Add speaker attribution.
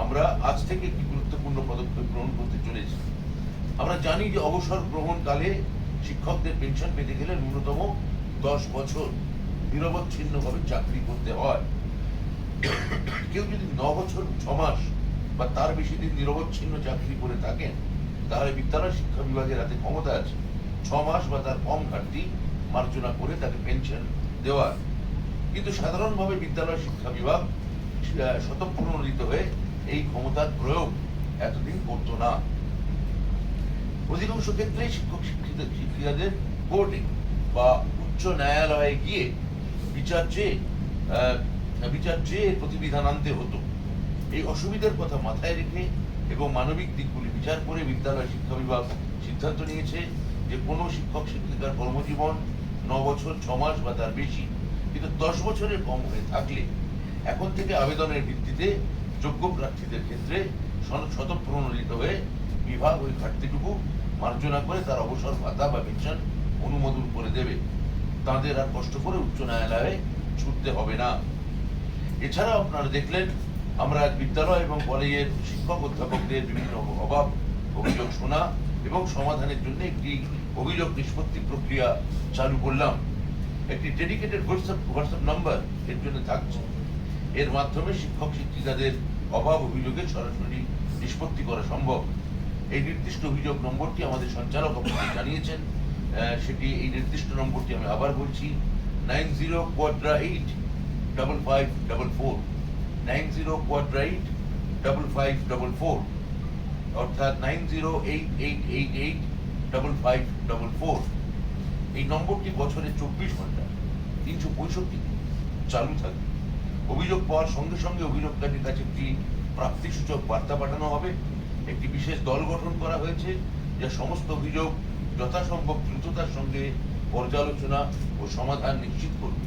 Speaker 1: আমরা আজ থেকে একটি গুরুত্বপূর্ণ পদক্ষেপ গ্রহণ করতে চলেছি। আমরা জানি যে অবসর গ্রহণকালে শিক্ষকদের পেনশন পেতে গেলে ন্যূনতম দশ বছর নিরবচ্ছিন্নভাবে চাকরি করতে হয়। কেউ যদি ন বছর, ছ মাস বা তার বেশি দিন নিরবচ্ছিন্ন চাকরি করে থাকেন, তাহলে বিদ্যালয় শিক্ষা বিভাগের হাতে ক্ষমতা আছে। ছ মাস বা তার কম ঘাটতি মার্জনা করে তাকে পেনশন দেওয়ার কিন্তু সাধারণভাবে বিদ্যালয় শিক্ষা বিভাগ স্বতঃপ্রণোদিত হয়ে এই ক্ষমতার প্রয়োগ এতদিন করতো না। অধিকাংশ ক্ষেত্রে শিক্ষক শিক্ষিত শিক্ষিকাদের কোর্টে বা উচ্চ ন্যায়ালয়ে গিয়ে বিচার চেয়ে বিচার চেয়ে প্রতিবিধান আনতে হতো, এই অসুবিধার কথা মাথায় রেখে এবং মানবিক দিকগুলি বিচার করে বিদ্যালয় শিক্ষা বিভাগ সিদ্ধান্ত নিয়েছে যে কোনো শিক্ষক শিক্ষিকার কর্মজীবন ন বছর, ছ মাস বা তার বেশি, কিন্তু দশ বছরের কম হয়ে থাকলে এখন থেকে আবেদনের ভিত্তিতে যোগ্য প্রার্থীদের ক্ষেত্রে স্বতঃপ্রণোদিত হয়ে বিভাগ ওই ঘাটতিটুকু মার্জনা করে তার অবসর ভাতা বা পেনশন অনুমোদন করে দেবে। তাদের আর কষ্ট করে উচ্চ ন্যায়ালয়ে ছুটতে হবে না। এছাড়া আপনারা দেখলেন, আমরা বিদ্যালয় এবং কলেজের শিক্ষক অধ্যাপকদের বিভিন্ন অভাব, অভিযোগ শোনা এবং সমাধানের জন্য একটি অভিযোগ নিষ্পত্তি প্রক্রিয়া চালু করলাম। একটি ডেডিকেটেড হোয়াটসঅ্যাপ হোয়াটসঅ্যাপ নাম্বার এর জন্য থাকছে। এর মাধ্যমে শিক্ষক শিক্ষিকাদের অভাব অভিযোগে সরাসরি নিষ্পত্তি করা সম্ভব। এই নির্দিষ্ট অভিযোগ নম্বরটি আমাদের সঞ্চালক আপনাকে জানিয়েছেন। সেটি এই নির্দিষ্ট নম্বরটি আমি আবার বলছি, nine zero quadra eight double five double four. Nine zero quadra eight double five double four. অর্থাৎ nine zero eight eight eight eight double five double four. এই নম্বরটি বছরে চব্বিশ ঘণ্টা, তিনশো পঁয়ষট্টি চালু থাকবে। অভিযোগ পাওয়ার সঙ্গে সঙ্গে অভিযোগকারীর কাছে একটি প্রাপ্তিসূচক বার্তা পাঠানো হবে। একটি বিশেষ দল গঠন করা হয়েছে, যা সমস্ত অভিযোগ যথাসম্ভব দ্রুততার সঙ্গে পর্যালোচনা ও সমাধান নিশ্চিত করবে।